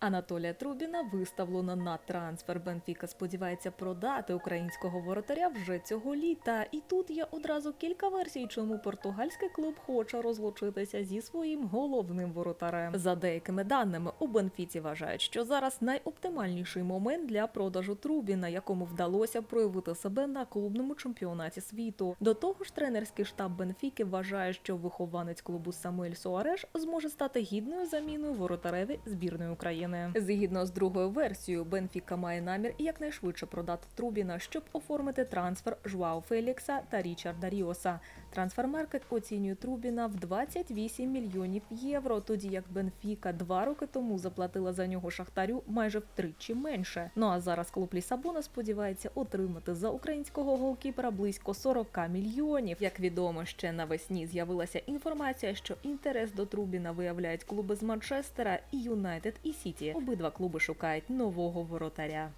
Анатолія Трубіна виставлено на трансфер. Бенфіка сподівається продати українського воротаря вже цього літа. І тут є одразу кілька версій, чому португальський клуб хоче розлучитися зі своїм головним воротарем. За деякими даними, у Бенфіці вважають, що зараз найоптимальніший момент для продажу Трубіна, якому вдалося проявити себе на клубному чемпіонаті світу. До того ж, тренерський штаб Бенфіки вважає, що вихованець клубу Самуель Суареш зможе стати гідною заміною воротареві збірної України. Згідно з другою версією, Бенфіка має намір якнайшвидше продати Трубіна, щоб оформити трансфер Жуао Фелікса та Річарда Ріоса. Трансфермаркет оцінює Трубіна в 28 мільйонів євро, тоді як Бенфіка два роки тому заплатила за нього шахтарю майже втричі менше. Ну а зараз клуб Лісабона сподівається отримати за українського голкіпера близько 40 мільйонів. Як відомо, ще навесні з'явилася інформація, що інтерес до Трубіна виявляють клуби з Манчестера і Юнайтед і Сіті. Обидва клуби шукають нового воротаря.